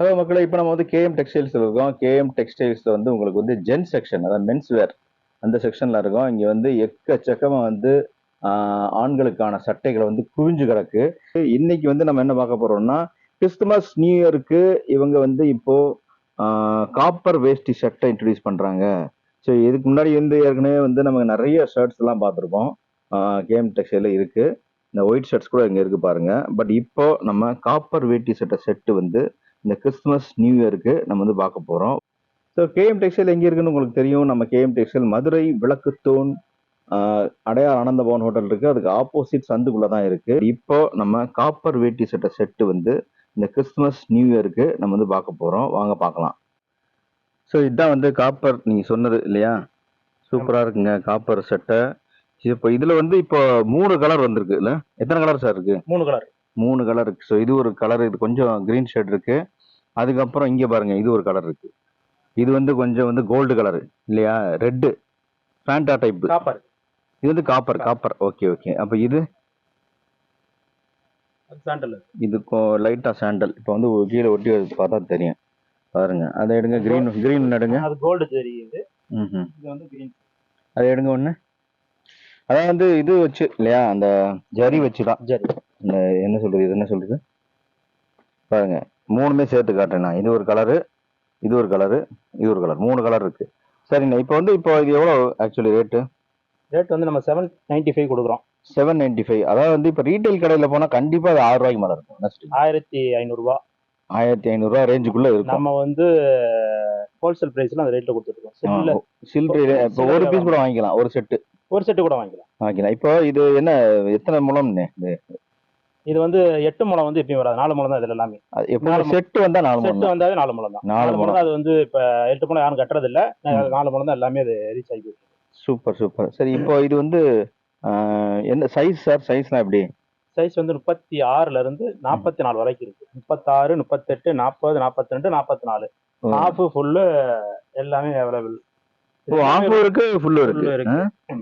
Hello மக்களே இப்போ நம்ம வந்து கேஎம் டெக்ஸ்டைல்ஸில் இருக்கோம். கேஎம் டெக்ஸ்டைல்ஸில் வந்து உங்களுக்கு வந்து ஜென் செக்ஷன் அதாவது மென்ஸ் வேர் அந்த செக்ஷனில் இருக்கோம். இங்கே வந்து எக்கச்சக்கமாக வந்து ஆண்களுக்கான சட்டைகளை வந்து குவிஞ்சு கிடக்கு. இன்னைக்கு வந்து நம்ம என்ன பார்க்க போகிறோம்னா கிறிஸ்துமஸ் நியூ இயருக்கு இவங்க வந்து இப்போ காப்பர் வேஷ்டி ஷர்ட்டை இன்ட்ரடியூஸ் பண்ணுறாங்க ஸோ இதுக்கு முன்னாடி வந்து ஏற்கனவே வந்து நமக்கு நிறைய ஷர்ட்ஸ் எல்லாம் பார்த்துருக்கோம் கேம் டெக்ஸ்டைல இருக்குது இந்த ஒயிட் ஷர்ட்ஸ் கூட இங்கே இருக்குது பாருங்கள் பட் இப்போ நம்ம காப்பர் வேட்டி சட்டை செட்டு வந்து இந்த கிறிஸ்துமஸ் நியூ இயருக்கு நம்ம வந்து பார்க்க போறோம். ஸோ கேஎம் டெக்ஸ்டைல் எங்கே இருக்குன்னு உங்களுக்கு தெரியும். நம்ம கேஎம் டெக்ஸ்டைல் மதுரை விளக்குத்தூண் ஆஹ், அடையார் ஆனந்த பவன் ஹோட்டல் இருக்கு. அதுக்கு ஆப்போசிட் சந்துக்குள்ள தான் இருக்கு. இப்போ நம்ம காப்பர் வேட்டி சட்டை செட்டு வந்து இந்த கிறிஸ்துமஸ் நியூ இயருக்கு நம்ம வந்து பார்க்க போறோம். வாங்க பார்க்கலாம். ஸோ இதுதான் வந்து காப்பர் நீங்க சொன்னது இல்லையா? சூப்பரா இருக்குங்க காப்பர் சட்டை. இப்போ இதுல வந்து இப்போ மூணு கலர் வந்திருக்கு இல்ல எத்தனை கலர் சார் இருக்கு? மூணு கலர் மூணு கலர் இருக்கு. ஸோ இது ஒரு கலர் இது கொஞ்சம் கிரீன் ஷேட் இருக்கு. அதுக்கப்புறம் இங்க பாருங்க இது ஒரு கலர் இருக்கு. இது வந்து கொஞ்சம் வந்து கோல்டு கலர் இல்லையா? ரெட்டு ஃபேண்டா டைப் காப்பர் இது வந்து காப்பர் காப்பர் ஓகே ஓகே அப்ப இது? சாண்டல் இது லைட்டா சாண்டல் இப்போ வந்து கீழே ஒட்டி வச்சு பார்த்தா தெரியும். பாருங்க. அதை எடுங்க கிரீன் கிரீன் எடுங்க. அது கோல்டு தெரியுது. ம்ஹும். இது வந்து கிரீன் அதை எடுங்க ஒண்ணு. அதான் வந்து இது வச்சு இல்லையா? அந்த ஜரி வச்சு தான் சரி இந்த என்ன சொல்றது இது என்ன சொல்றது? பாருங்க. மூணுமே சேர்த்து காட்டுறேன் நான். இது ஒரு கலரு இது ஒரு கலரு இது ஒரு கலர் மூணு கலர் இருக்கு. சரிண்ணா இப்போ வந்து இப்போ இது எவ்வளோ ஆக்சுவலி ரேட்டு ரேட் வந்து நம்ம செவன் நைன்டி ஃபைவ் கொடுக்குறோம். செவன் நைன்டி ஃபைவ் அதாவது வந்து இப்போ ரீட்டைல் கடையில் போனால் கண்டிப்பாக அது ஆறு ரூபாய்க்கு மேலே இருக்கும். ஆயிரத்தி ஐநூறுரூவா ஆயிரத்தி ஐநூறுரூவா ரேஞ்சுக்குள்ளே இருக்கும். நம்ம வந்து ஹோல்சேல் ப்ரைஸ்ல அந்த ரேட்ல கொடுத்துருக்கோம் செல்ல இப்போ ஒரு பீஸ் கூட வாங்கிக்கலாம் ஒரு செட்டு ஒரு செட்டு கூட வாங்கிக்கலாம். வாங்கிக்கலாம். இப்போ இது என்ன எத்தனை முழம்னு? இது வந்து எட்டு முளம் வந்து எப்பயும் வராது. நாலு முளம் தான் இதுல எல்லாமே. செட்டு வந்தா நாலு செட்டு வந்தாவே நாலு முளம் தான். நாலு முளம் அது வந்து இப்ப எட்டு முளம் யாரும் கட்டுறது இல்ல நாலு முளம் தான் எல்லாமே அது ரீச் ஆகி சூப்பர் சூப்பர். சரி இப்போ இது வந்து என்ன சைஸ் சார் சைஸ்லாம் எப்படி? சைஸ் வந்து முப்பத்தி ஆறுல இருந்து நாற்பத்தி நாலு வரைக்கும் இருக்கு. முப்பத்தாறு முப்பத்தெட்டு நாற்பது நாற்பத்தி ரெண்டு நாற்பத்தி நாலு ஹாஃப் ஃபுல்லு எல்லாமே அவைலபிள் ஆஃப்?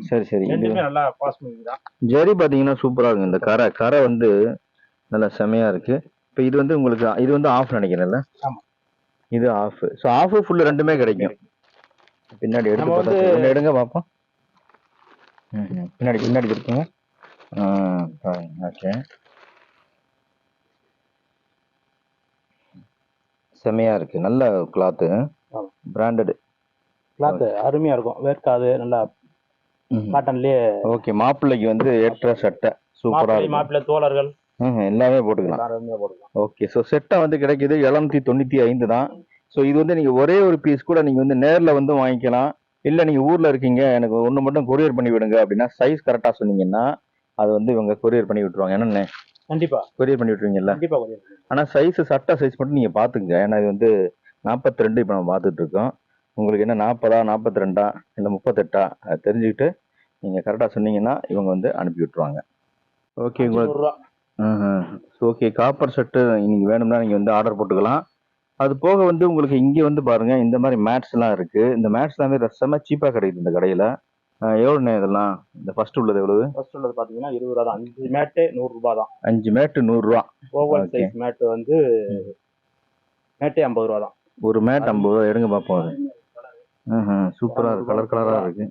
சரி சரி. நல்லா பாஸ் மூவி தான். ஜரி பாத்தீங்கன்னா சூப்பரா இருக்கு. இந்த கரை கரை வந்து நல்லா செமையா இருக்கு. இப்போ இது வந்து உங்களுக்கு இது வந்து ஆஃப் நினைக்கிறேன்ல. இது ஆஃப் ஸோ ஆஃப் ஃபுல்லு ரெண்டுமே கிடைக்கும். பின்னாடி எடுத்து எடுங்க பார்ப்போம். பின்னாடி பின்னாடி இருக்குங்க ஓகே செமையா இருக்கு நல்ல கிளாத்து. பிராண்டட் கிளாத் அருமையா இருக்கும் வேர்க்காது நல்லா காட்டன்லயே ஓகே மாப்பிள்ளைக்கு வந்து ஏற்ற சட்டை சூப்பரா மாப்பிள்ளை இருக்கு மாப்பிள்ளை தோழர்கள். எல்லாமே போட்டுக்கலாம். ஓகே ஸோ செட்டை வந்து கிடைக்குது எழுநூத்தி தொண்ணூத்தி ஐந்து தான். ஸோ இது வந்து நீங்க ஒரே ஒரு பீஸ் கூட நீங்க வந்து நேர்ல வந்து வாங்கிக்கலாம். இல்ல நீங்க ஊர்ல இருக்கீங்க எனக்கு ஒண்ணு மட்டும் கொரியர் பண்ணி விடுங்க அப்படின்னா சைஸ் கரெக்டா சொன்னீங்கன்னா அது வந்து இவங்க கொரியர் பண்ணி விட்டுருவாங்க. என்னண்ணே? கண்டிப்பா. கொரியர் பண்ணி விட்டுருவீங்கல்ல? கண்டிப்பா கொஞ்சம் ஆனா சைஸ் சட்டை சைஸ் மட்டும் நீங்க பாத்துங்க ஏன்னா இது வந்து நாற்பத்தி ரெண்டு இப்போ நம்ம பார்த்துட்டு இருக்கோம் உங்களுக்கு என்ன நாற்பதா நாற்பத்தி ரெண்டா இல்லை முப்பத்தெட்டா? அதை தெரிஞ்சுக்கிட்டு நீங்க கரெக்டா சொன்னீங்கன்னா இவங்க வந்து அனுப்பி விட்டுருவாங்க. ஓகே உங்களுக்கு ஓகே காப்பர் செட்டு நீங்க வேணும்னா நீங்க வந்து ஆர்டர் போட்டுக்கலாம். அது போக வந்து உங்களுக்கு இங்கே வந்து பாருங்க இந்த மாதிரி மேட்ஸ் எல்லாம் இருக்கு. இந்த மேட்ஸ் எல்லாமே ரசமா சீப்பா கிடைக்குது இந்த கடையில. அஹ் எவ்வளவுண்ணே இதெல்லாம்? இந்த ஃபர்ஸ்ட் உள்ளது எவ்வளவு? ஃபர்ஸ்ட் உள்ளது பாத்தீங்கன்னா இருபது ரூபா தான். அஞ்சு மேட்டு நூறு ரூபாய் தான். அஞ்சு மேட்டு நூறுரூவா ஓவல். சைஸ் மேட் வந்து மேட்டே ஐம்பது ரூபா தான். ஒரு மேட் ஐம்பது ரூபா. எடுங்க பார்ப்போம் அது. சூப்பரா இருக்கு. கலர் கலரா இருக்கு.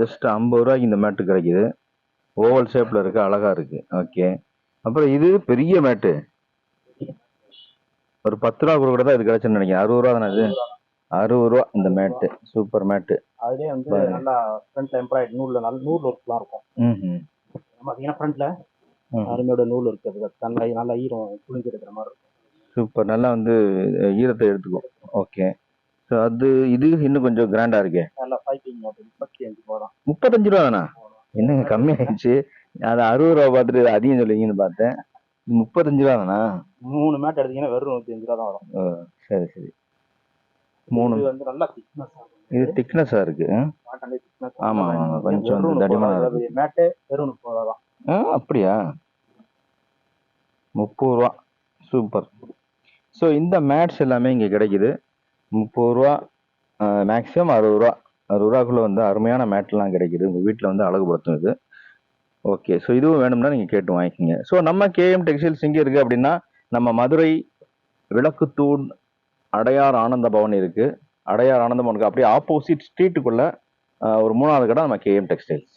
ஜஸ்ட் ஐம்பது ரூபாய்க்கு இந்த மேட்டு கிடைக்குது. ஓவல் ஷேப்ல இருக்கு. அழகா இருக்கு. ஓகே அப்புறம் இது பெரிய மேட்டு. ஒரு பத்து ரூபா கூட தான் இது கிடைச்சுன்னு நினைக்கிறேன். அறுபது ரூபா தானே இது? அறுபது ரூபா இந்த மேட்டு சூப்பர் மேட்டு. அதுலயே வந்து. நல்லா ஃப்ரண்ட்ல எம்ப்ராய்ட் நூல்ல நல்ல நூல் ஒர்க்லாம் இருக்கும். ம் பாத்தீங்கன்னா ஃப்ரண்ட்ல. அருமையோட நூல் இருக்குது. தன்னை நல்லா ஈரம் புளிஞ்சு இருக்கிற மாதிரி இருக்கும். சூப்பர். நல்லா வந்து ஈரத்தை எடுத்துக்கும். ஓகே. ஸோ அது இது இன்னும் கொஞ்சம் கிராண்டா இருக்கே? நல்லா ஃபைட்டிங் முப்பத்தி அஞ்சு ரூபா முப்பத்தஞ்சு ரூபா தானா? என்னங்க கம்மியாயிடுச்சு அது அறுபது ரூபா பார்த்துட்டு அதிகம் சொல்லுவீங்கன்னு பார்த்தேன். முப்பத்தஞ்சு ரூபா தானா? மூணு மேட் எடுத்தீங்கன்னா வெறும் நூத்தி அஞ்சு ரூபா தான் வரும். சரி சரி. மூணு. வந்து நல்லா திக்னஸ் இது திக்னஸா இருக்கு. ஆமா, ஆமா, கொஞ்சம் வந்து தடிமனா. மேட்டு வெறும் முப்பது ரூபா அப்படியா? முப்பது ரூபா. சூப்பர். ஸோ இந்த மேட்ஸ் எல்லாமே இங்கே கிடைக்குது. முப்பது ரூபா மேக்ஸிமம் அறுபது ரூபா. அறுபது ரூபாக்குள்ள வந்து அருமையான மேட்லாம் கிடைக்குது. உங்கள் வீட்டில் வந்து அழகுபடுத்தும் இது ஓகே ஸோ இதுவும் வேணும்னா நீங்கள் கேட்டு வாங்கிக்கோங்க. ஸோ நம்ம கேஎம் டெக்ஸ்டைல்ஸ் எங்கே இருக்குது அப்படின்னா நம்ம மதுரை விளக்குத்தூண் அடையார் ஆனந்த பவன் இருக்கு. அடையார் ஆனந்த பவனுக்கு அப்படியே ஆப்போசிட் ஸ்ட்ரீட்டுக்குள்ளே ஒரு மூணாவது கடை நம்ம கேஎம் டெக்ஸ்டைல்ஸ்